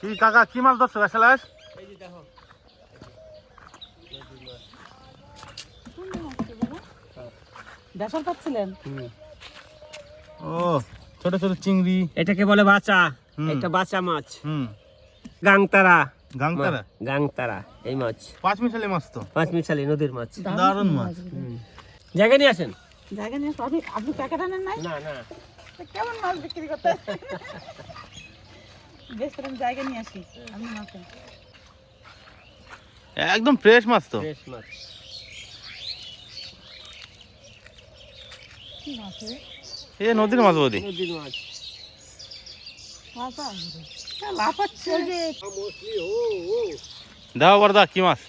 কি কাকা কি মাছ ধরছো দেখো বেসর পাচ্ছিলেন ও ছোট ছোট চিংড়ি। এটাকে বলে বাচা এটা বাচা মাছ। হুম। গাংতারা। গাংতারা? গাংতারা এই মাছ। পাঁচ মিশালি মাছ তো। পাঁচ মিশালি নদীর মাছ। দারুণ মাছ। জায়গা নিয়ে আসেন। জায়গা নিয়ে আপনি আপনি প্যাকেট আনেন নাই? না না। কেমন মাছ বিক্রি করতে? বেশ জায়গা নিয়ে আসি। আপনি মাছ একদম ফ্রেশ মাছ তো। ফ্রেশ মাছ। কি মাছ? এ নদীর মাছ বৌদি। নদীর মাছ। বাবা, লাফাচ্ছে। যে মছলি ও ও। দেওয়া বরদা কি মাছ?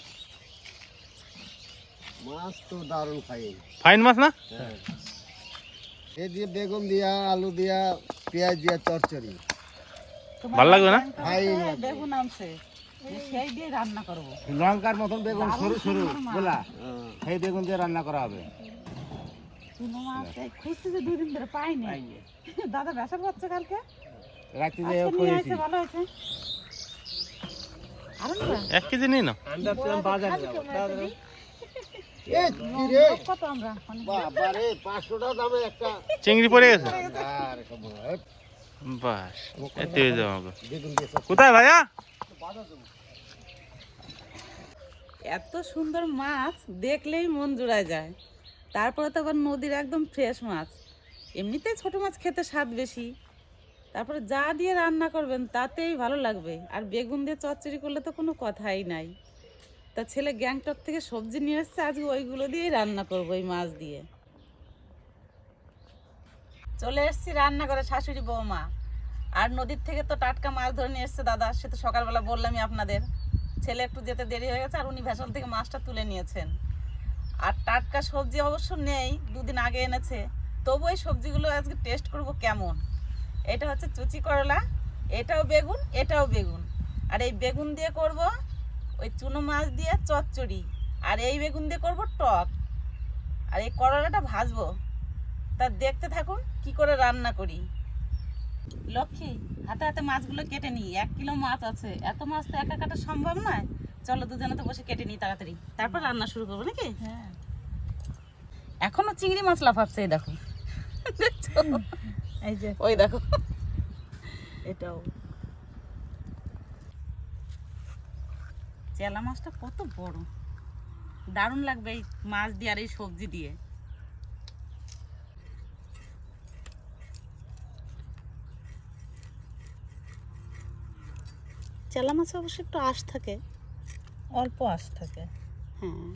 মাছ তো দারুণ খাই। ফাইন মাছ না? হ্যাঁ। এ দিয়ে বেগুন দিয়া আলু দিয়া পেঁয়াজ দিয়া তোমার ভালো লাগবে না? বেগুন আনছে। সেই দিয়ে রান্না করব। লঙ্কার মতন বেগুন সরু সরু বলা সেই বেগুন দিয়ে রান্না করা হবে। খুঁজতেছে দুই ধরে পাইনি। দাদা কালকে। নিয়ে ভালো হয়েছে। এক কেজি নেই না আমি ভাবছিলাম যাব। এ কি রে? কত আমরা? অনেক বাবা রে পাঁচশো টাকা দামে একটা চিংড়ি পড়ে গেছে? বাস এতে যাবে। কোথায় ভাইয়া? এত সুন্দর মাছ দেখলেই মন জুড়ায় যায়। তারপরে তো আবার নদীর একদম ফ্রেশ মাছ। এমনিতেই ছোট মাছ খেতে স্বাদ বেশি। তারপরে যা দিয়ে রান্না করবেন তাতেই ভালো লাগবে। আর বেগুন দিয়ে চচ্চড়ি করলে তো কোনো কথাই নাই। তা ছেলে গ্যাংটক থেকে সবজি নিয়ে এসছে আজকে ওইগুলো দিয়েই রান্না করব ওই মাছ দিয়ে। চলে এসেছি রান্না করে শাশুড়ি বৌমা। আর নদীর থেকে তো টাটকা মাছ ধরে নিয়ে এসছে দাদা, সে তো সকালবেলা বললামই আপনাদের। ছেলে একটু যেতে দেরি হয়ে গেছে আর উনি ভেসল থেকে মাছটা তুলে নিয়েছেন। আর টাটকা সবজি অবশ্য নেই, দুদিন আগে এনেছে। তবু এই সবজিগুলো আজকে টেস্ট করব কেমন? এটা হচ্ছে চুচি করলা, এটাও বেগুন এটাও বেগুন। আর এই বেগুন দিয়ে করব ওই চুনো মাছ দিয়ে চচ্চড়ি। আর এই বেগুন দিয়ে করব টক। আর এই করলাটা ভাজবো। তা দেখতে থাকুন কি করে রান্না করি। লক্ষ্মী হাতে হাতে মাছগুলো কেটে নিই। এক কিলো মাছ আছে। এত মাছ তো একা কাটা সম্ভব নয়। চলো দুজনে তো বসে কেটে নিই তাড়াতাড়ি। তারপর রান্না শুরু করব নাকি? হ্যাঁ। এখনও চিংড়ি মাছ লাফাচ্ছে এই দেখো? এই যে। ওই দেখো। এটাও। চেলা মাছটা কত বড়। দারুণ লাগবে এই মাছ দিয়ে আর এই সবজি দিয়ে। চেলা মাছে অবশ্য একটু আঁশ থাকে। অল্প আশ থাকে। হ্যাঁ।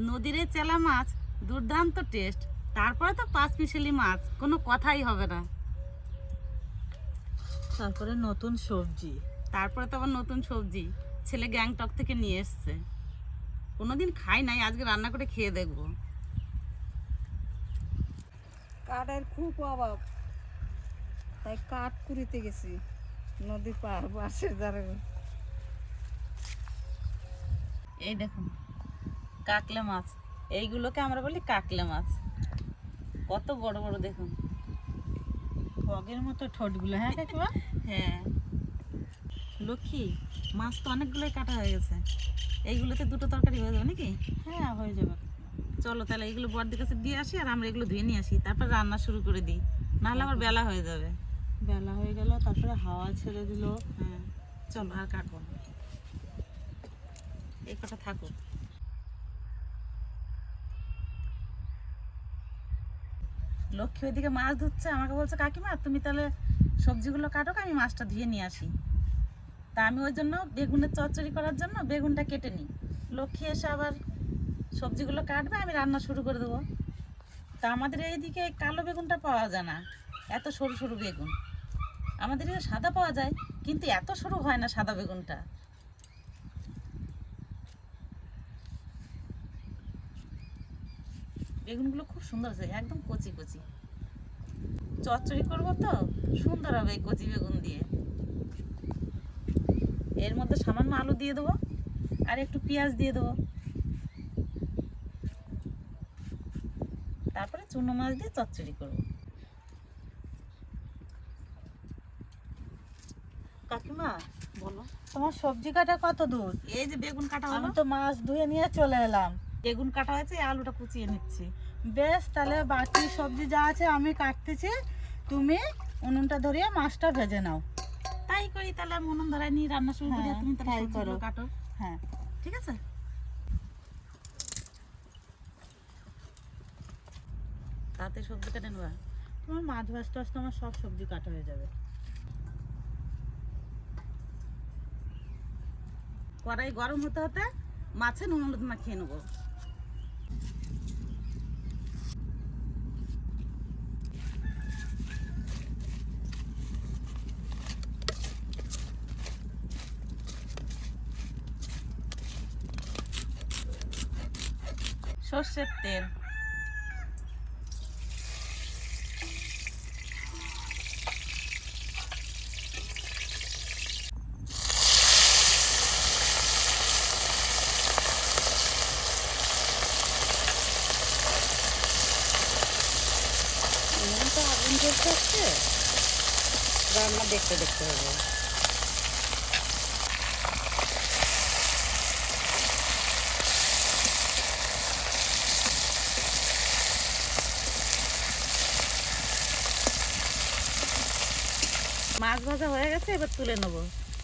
নদীর চেলা মাছ দুর্দান্ত টেস্ট। তারপরে তো পাঁচ মিশেলি মাছ কোনো কথাই হবে না। তারপরে নতুন সবজি। তারপরে তো আবার নতুন সবজি। ছেলে গ্যাংটক থেকে নিয়ে এসছে। কোনোদিন খাই নাই আজকে রান্না করে খেয়ে দেখব। কাঠের খুব অভাব। তাই কাঠ কুড়িতে গেছি। নদী পার পাশের ধারে এই দেখুন কাকলে মাছ। এইগুলোকে আমরা বলি কাকলে মাছ। কত বড় বড় দেখুন। বগের মতো ঠোঁটগুলো হ্যাঁ কাকিমা? হ্যাঁ। লক্ষ্মী মাছ তো অনেকগুলোই কাটা হয়ে গেছে। এইগুলোতে দুটো তরকারি হয়ে যাবে নাকি? হ্যাঁ হয়ে যাবে। চলো তাহলে এগুলো বড়দের কাছে দিয়ে আসি আর আমরা এগুলো ধুয়ে নিয়ে আসি। তারপর রান্না শুরু করে দিই। নাহলে আবার বেলা হয়ে যাবে। বেলা হয়ে গেল তারপরে হাওয়া ছেড়ে দিল। হ্যাঁ। চলো আর কাটবো এই কটা থাকুক। লক্ষ্মী ওইদিকে মাছ ধুচ্ছে আমাকে বলছে কাকিমা তুমি তাহলে সবজিগুলো কাটো আমি মাছটা ধুয়ে নিয়ে আসি। তা আমি ওই জন্য বেগুনের চচ্চড়ি করার জন্য বেগুনটা কেটে নিই। লক্ষ্মী এসে আবার সবজিগুলো কাটবে আমি রান্না শুরু করে দেবো। তা আমাদের এইদিকে এই কালো বেগুনটা পাওয়া যায় না এত সরু সরু বেগুন। আমাদের এখানে সাদা পাওয়া যায়, কিন্তু এত সরু হয় না সাদা বেগুনটা। বেগুনগুলো খুব সুন্দর আছে একদম কচি কচি। চচ্চড়ি করব তো, সুন্দর হবে এই কচি বেগুন দিয়ে। এর মধ্যে সামান্য আলু দিয়ে দেবো, আর একটু পেঁয়াজ দিয়ে দেবো। তারপরে চুনো মাছ দিয়ে চচ্চড়ি করব। কাকিমা বলো। তোমার সবজি কাটা কত দূর? এই যে বেগুন কাটা আমি তো মাছ ধুয়ে নিয়ে চলে এলাম। বেগুন কাটা হয়েছে আলুটা কুচিয়ে নিচ্ছি। বেশ তাহলে বাকি সবজি যা আছে আমি কাটতেছি। তুমি উনুনটা ধরিয়ে মাছটা ভেজে নাও। তাই করি তাহলে আমি উনুন ধরাই নিয়ে রান্না শুরু করি হ্যাঁ, তুমি তাই করো। কাটো। হ্যাঁ। ঠিক আছে? তাতে সবজি কেটে নেবা। তোমার মাছ ভাজতে আসতে আমার সব সবজি কাটা হয়ে যাবে। কড়াই গরম হতে হতে মাছে নুন হলুদ মাখিয়ে নেব। সর্ষের তেল। রান্না দেখতে দেখতে হবে মাছ ভাজা হয়ে গেছে, এবার তুলে নেব।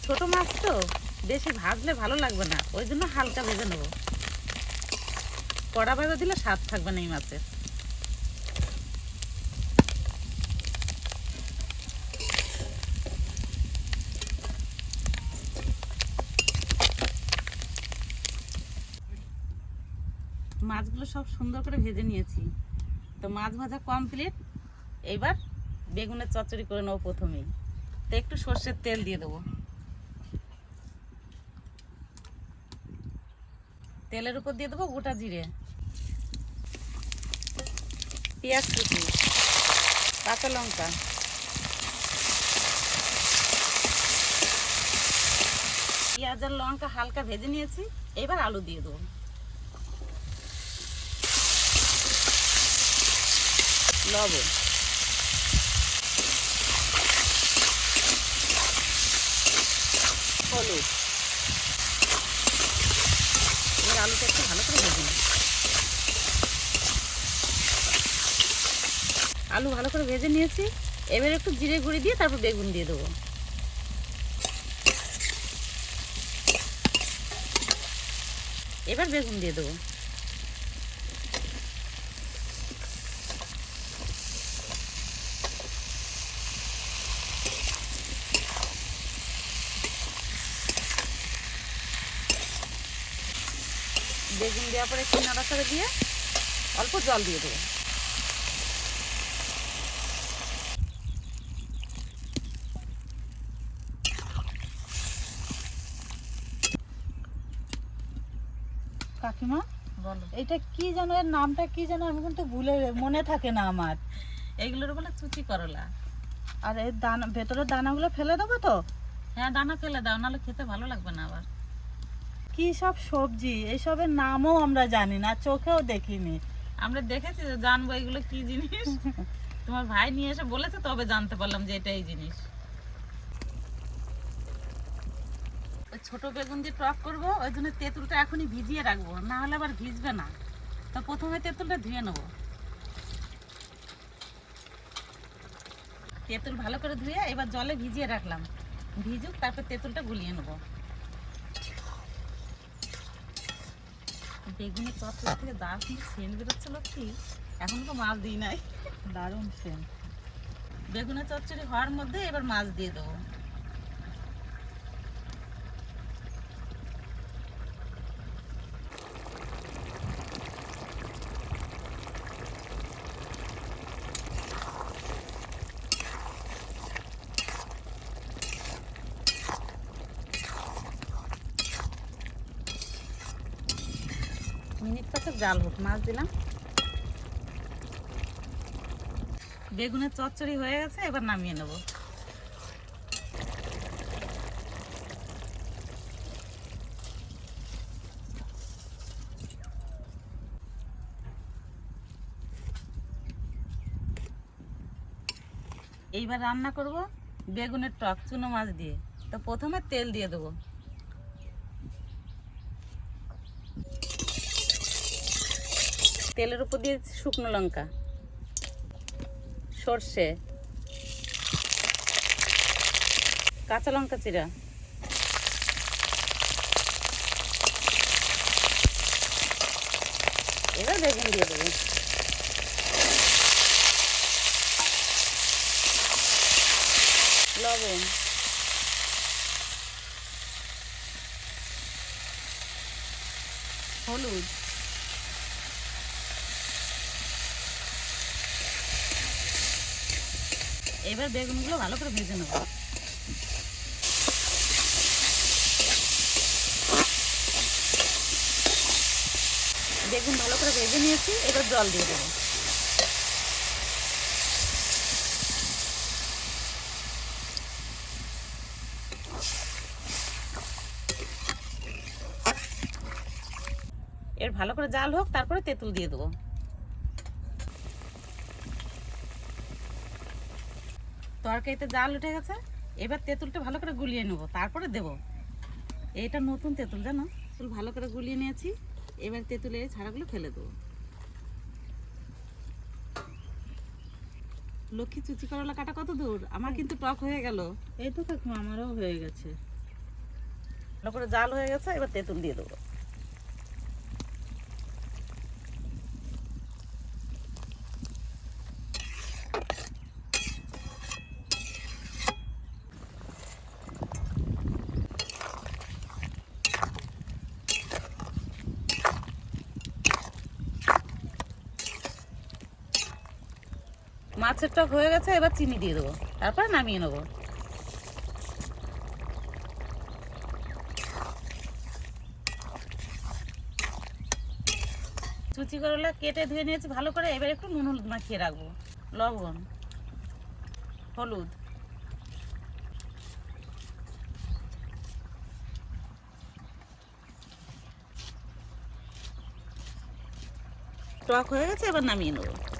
ছোট মাছ তো, বেশি ভাজলে ভালো লাগবে না, ওই জন্য হালকা ভেজে নেব। কড়া ভাজা দিলে স্বাদ থাকবে না এই মাছের। মাছগুলো সব সুন্দর করে ভেজে নিয়েছি। তো মাছ ভাজা কমপ্লিট এবার বেগুনের চচ্চড়ি করে নেব প্রথমেই। তো একটু সর্ষের তেল দিয়ে দেবো। তেলের উপর দিয়ে দেবো গোটা জিরে। পেঁয়াজ কুচি। কাঁচা লঙ্কা। পেঁয়াজ আর লঙ্কা হালকা ভেজে নিয়েছি। এবার আলু দিয়ে দেবো। লবণ হলুদ এবার আলুটা একটু ভালো করে ভেজে আলু ভালো করে ভেজে নিয়েছি। এবার একটু জিরে গুঁড়ি দিয়ে তারপর বেগুন দিয়ে দেবো। এবার বেগুন দিয়ে দেবো। বেগুন দেওয়ার পরে একটু নাড়াচাড়া দিয়ে অল্প জল দিয়ে দেবো। কাকিমা বলো। এটা কি যেন এর নামটা কি যেন আমি কিন্তু ভুলে মনে থাকে না আমার। এইগুলোর বলে চুচি করলা। আর এর দানা ভেতরের দানাগুলো ফেলে দেবো তো? হ্যাঁ দানা ফেলে দাও নাহলে খেতে ভালো লাগবে না আবার। কি সব সবজি এইসবের নামও আমরা জানি না চোখেও দেখিনি। আমরা দেখেছি যে জানব এগুলো কি জিনিস। তোমার ভাই নিয়ে এসে বলেছে তবে জানতে পারলাম যে এটাই জিনিস। ওই ছোট বেগুন দিয়ে টক করব ওই জন্য তেঁতুলটা এখনই ভিজিয়ে রাখব না হলে আবার ভিজবে না। তো প্রথমে তেঁতুলটা ধুয়ে নেব। তেঁতুল ভালো করে ধুয়ে এবার জলে ভিজিয়ে রাখলাম। ভিজুক তারপর তেঁতুলটা গুলিয়ে নেব। বেগুনের চচ্চড়ি থেকে দারুণ সেন বেরোচ্ছিল কি এখন তো মাছ দিই নাই। দারুণ সেন বেগুনের চচ্চড়ি হওয়ার মধ্যে এবার মাছ দিয়ে দেবো। জাল হোক, মাছ দিলাম। বেগুনের চচ্চড়ি হয়ে গেছে, এবার নামিয়ে নেব। এইবার রান্না করব বেগুনের টক, চুনো মাছ দিয়ে। তো প্রথমে তেল দিয়ে দেবো। তেলের উপর দিয়ে শুকনো লঙ্কা, সর্ষে, কাঁচা লঙ্কা চিরা, এবার বেগুন দিয়ে দেবো। লবণ। হলুদ। এবার বেগুনগুলো ভালো করে ভেজে নেব। বেগুন ভালো করে ভেজে নিয়েছি, এবার জল দিয়ে দেবো। এর ভালো করে জাল হোক, তারপরে তেঁতুল দিয়ে দেবো। তরকারিতে জাল উঠে গেছে এবার তেঁতুলটা ভালো করে গুলিয়ে নেব তারপরে দেব। এটা নতুন তেঁতুল জানো? তেঁতুল ভালো করে গুলিয়ে নিয়েছি এবার তেঁতুলের এই ছাড়াগুলো ফেলে দেবো। লক্ষ্মী চুচি করলা কাটা কত দূর? আমার কিন্তু টক হয়ে গেল। এই তো কাকিমা আমারও হয়ে গেছে। ভালো করে জাল হয়ে গেছে এবার তেঁতুল দিয়ে দেবো। মাছের টক হয়ে গেছে, এবার চিনি দিয়ে দেবো। তারপর নামিয়ে নেব। চুচি করলা কেটে ধুয়ে নিয়েছি ভালো করে, এবার একটু নুন হলুদ মাখিয়ে রাখব। লবণ, হলুদ। টক হয়ে গেছে, এবার নামিয়ে নেব।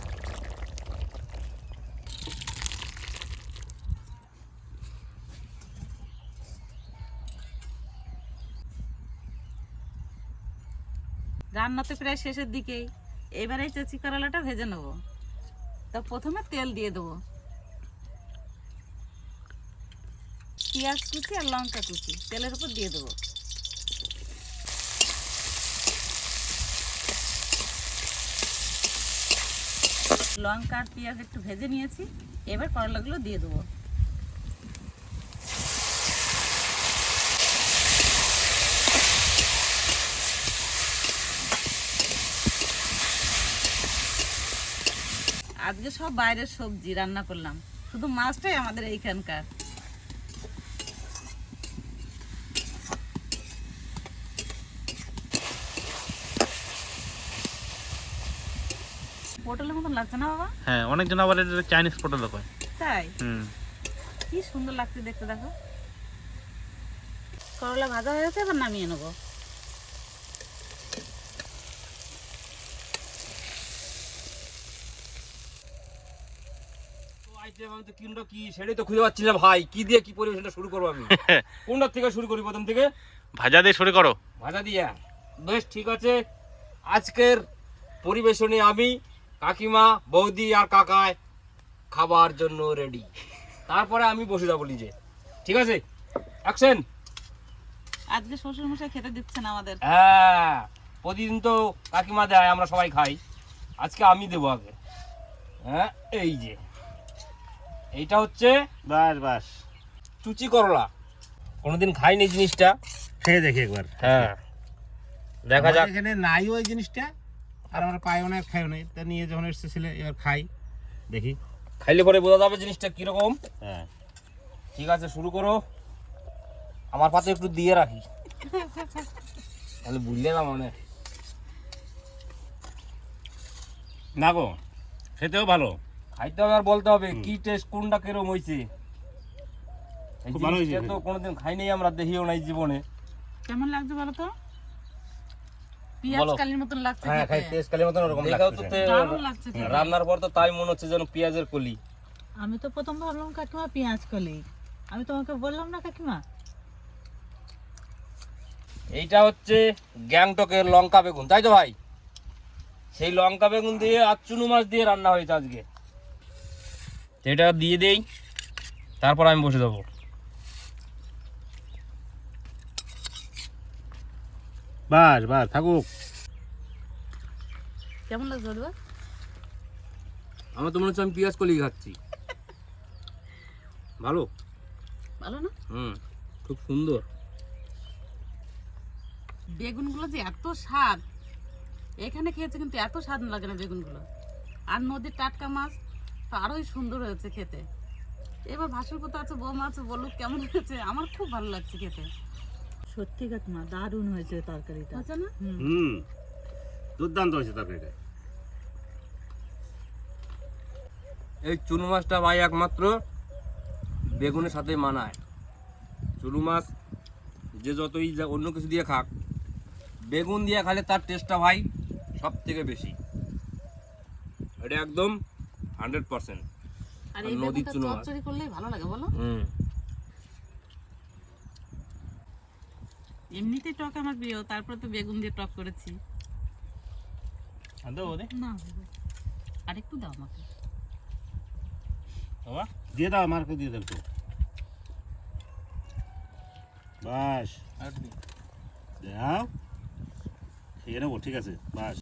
রান্না তো প্রায় শেষের দিকেই। এবারে চেঁচি করলাটা ভেজে নেব। তো প্রথমে তেল দিয়ে দেবো। পেঁয়াজ কুচি আর লঙ্কা কুচি, তেলের উপর দিয়ে দেবো। লঙ্কা আর পেঁয়াজ একটু ভেজে নিয়েছি। এবার করলাগুলো দিয়ে দেবো। আজকে সব বাইরের সবজি রান্না করলাম। শুধু মাছটাই আমাদের এইখানকার। পটলের মতন লাগছে না বাবা? হ্যাঁ অনেকজন আবার এটা চাইনিজ পটল কয় তাই? হুম। কি সুন্দর লাগছে দেখতে দেখো। করলা ভাজা হয়ে গেছে এবার নামিয়ে নেব। আমি তো কিনবো কি সেটাই তো খুঁজে পাচ্ছি না ভাই। কি দিয়ে কি পরিবেশনটা শুরু করব আমি? কোনটার থেকে শুরু করি প্রথম থেকে? ভাজা দিয়ে শুরু করো। ভাজা দিয়া। বেশ ঠিক আছে। আজকের পরিবেশনে আমি কাকিমা বৌদি আর কাকায় খাবার জন্য রেডি তারপরে আমি বসে যাব নিজে। ঠিক আছে? অ্যাকশন? আজকে শ্বশুর মশাই খেতে দিচ্ছে না আমাদের। হ্যাঁ প্রতিদিন তো কাকিমা দেয় আমরা সবাই খাই। আজকে আমি দেবো আগে। হ্যাঁ এই যে। এইটা হচ্ছে বাস বাস। চুচি করলা। কোনোদিন খাইনি জিনিসটা? খেয়ে দেখি একবার। হ্যাঁ। দেখা যাক। এখানে নাই ওই জিনিসটা আর আমরা পাইও না খাইও না। তা নিয়ে যখন এসছে ছেলে এবার খাই দেখি। খাইলে পরে বোঝা যাবে জিনিসটা কীরকম। হ্যাঁ। ঠিক আছে শুরু করো। আমার পাতে একটু দিয়ে রাখি। তাহলে বুঝলে না মনে। না গো খেতেও ভালো। খাইতে হবে আর বলতে হবে কি টেস্ট কোনটা কীরকম হয়েছে এই খুব ভালো হয়েছে জিনিসটা তো কোনোদিন খাইনি আমরা দেখিও নাই জীবনে। কেমন লাগছে বলো তো? পেঁয়াজ কালির মতন লাগছে হ্যাঁ খাই মতন ওরকম দারুণ লাগছে রান্নার পর তো তাই মনে হচ্ছে যেন পেঁয়াজের কলি। আমি তো প্রথম ভাবলাম কাকিমা পেঁয়াজ কলি। আমি তোমাকে বললাম না কাকিমা? এইটা হচ্ছে গ্যাংটকের লঙ্কা বেগুন তাই তো ভাই? সেই লঙ্কা বেগুন দিয়ে আর চুনু মাছ দিয়ে রান্না হয়েছে আজকে। এটা দিয়ে দেই তারপর আমি বসে দেবো বাস বাস থাকুক। কেমন লাগছে দাদা আমার তো মনে হচ্ছে আমি পেঁয়াজ কলি খাচ্ছি। ভালো? ভালো না? হুম খুব সুন্দর। বেগুনগুলো যে এত স্বাদ এখানে খেয়েছে কিন্তু এত স্বাদ লাগে না বেগুনগুলো। আর নদীর টাটকা মাছ তো আরোই সুন্দর হয়েছে খেতে। এবার ভাসুর কোথা আছে বৌমা আছে বলুক কেমন হয়েছে আমার খুব ভালো লাগছে খেতে। সত্যি কাকিমা দারুণ হয়েছে তরকারিটা। হয়েছে না? হুম। দুর্দান্ত হয়েছে তরকারিটা। এই চুনো মাছটা ভাই একমাত্র বেগুনের সাথে মানায়। চুনো মাছ যে যতই অন্য কিছু দিয়ে খাক বেগুন দিয়ে খালে তার টেস্টটা ভাই সব থেকে বেশি। এটা একদম হান্ড্রেড পার্সেন্ট। আর আর নদীর চুনো চচ্চড়ি করলেই ভালো লাগে বলো? হুম। এমনিতে টক আমার প্রিয় তারপরে তো বেগুন দিয়ে টক করেছি। না আর একটু দাও আমাকে। বাবা দিয়ে দাও আমাকে দিয়ে দাও একটু। বাস। দাও। খেয়ে নেব ঠিক আছে? বাস।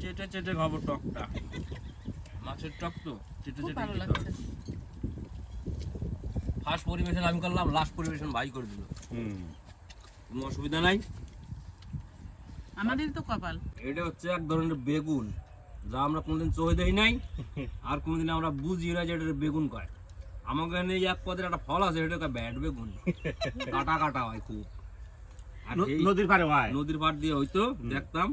চেটে চেটে খাব টকটা। মাছের টক তো চেটে চেটে ফার্স্ট পরিবেশন আমি করলাম লাস্ট পরিবেশন ভাই করে দিল। কোনো অসুবিধা নাই? আমাদের তো কপাল। এটা হচ্ছে এক ধরনের বেগুন যা আমরা কোনোদিন চোখে দেখি নাই আর কোনোদিন আমরা বুঝি না যে এটা বেগুন কয়। আমাকে এক পদের একটা ফল আছে এটা ব্যাট বেগুন। কাটা কাটা হয় খুব। নদীর পারে ভাই। নদীর পাড় দিয়ে হইতো দেখতাম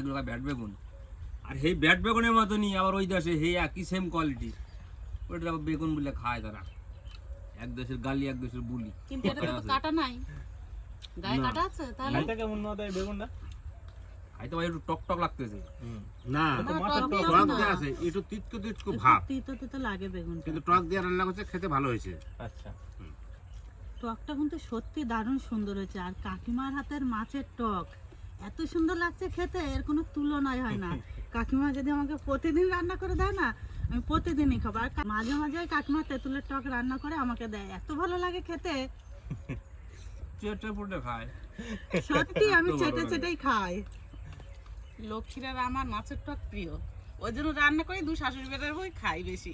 এগুলো ব্যাট বেগুন? আর সেই ব্যাট বেগুনের মতনই আবার ওই দেশে সেই একই সেম কোয়ালিটি ওটা বেগুন বলে খায় তারা। এক দেশের গালি এক দেশের বুলি। কিন্তু এটা তো কাটা নাই। গায়ে কাটা আছে তাহলে? কেমন না দেয় বেগুনটা? খাইতে ভাই একটু টক টক লাগতেছে। না টক দিয়ে আছে একটু তিতকু তিতকু ভাব। তিতো তিতো লাগে বেগুনটা। কিন্তু টক দিয়ে রান্না করছে খেতে ভালো হয়েছে। আচ্ছা। টকটা কিন্তু সত্যি দারুণ সুন্দর হয়েছে। আর কাকিমার হাতের মাছের টক এত সুন্দর লাগছে খেতে এর কোনো তুলনাই হয় না। কাকিমা যদি আমাকে প্রতিদিন রান্না করে দেয় না আমি প্রতিদিনই খাব। আর মাঝে মাঝে কাকিমা তেঁতুলের টক রান্না করে আমাকে দেয়। এত ভালো লাগে খেতে। চেটে পুটে খায়। সত্যি আমি চেটে চেটেই খাই। লক্ষ্মীর আমার মাছের টক প্রিয়। ওই জন্য রান্না করে দু শাশুড়ি বেটার বই খাই বেশি।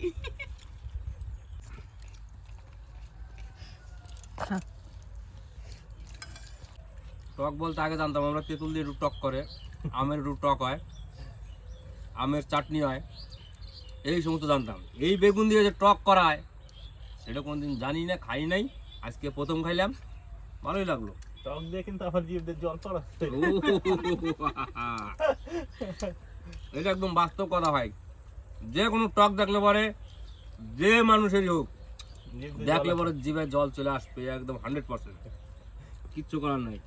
টক বলতে আগে জানতাম আমরা তেঁতুল দিয়ে টক করে আমের টক হয় আমের চাটনি হয় এই সমস্ত জানতাম। এই বেগুন দিয়ে যে টক করা হয় সেটা কোনোদিন জানি না খাই নাই আজকে প্রথম খাইলাম ভালোই লাগল। টক দিয়ে কিন্তু আমার জিভদের জল পড়াচ্ছে। এটা একদম বাস্তব কথা ভাই। যে কোনো টক দেখলে পরে যে মানুষেরই হোক দেখলে পরে জিভে জল চলে আসবে একদম হান্ড্রেড পার্সেন্ট কিচ্ছু করার নাই।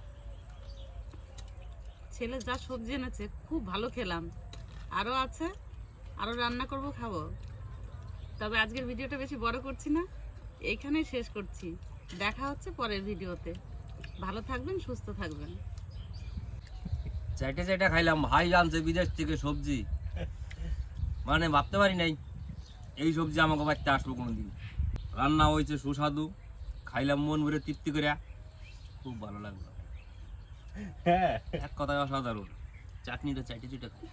ছেলে যা সবজি এনেছে খুব ভালো খেলাম। আরও আছে আরও রান্না করব খাব। তবে আজকের ভিডিওটা বেশি বড় করছি না এইখানেই শেষ করছি। দেখা হচ্ছে পরের ভিডিওতে। ভালো থাকবেন সুস্থ থাকবেন। চাইটে চাইটে খাইলাম ভাই আনছে বিদেশ থেকে সবজি। মানে ভাবতে পারি নাই এই সবজি আমাকে বাড়িতে আসব কোনোদিন। রান্না হয়েছে সুস্বাদু খাইলাম মন ভরে তৃপ্তি করে খুব ভালো লাগল। হ্যাঁ। এক কথায় অসাধারণ। চাটনিটা চাটি চুটে খাই।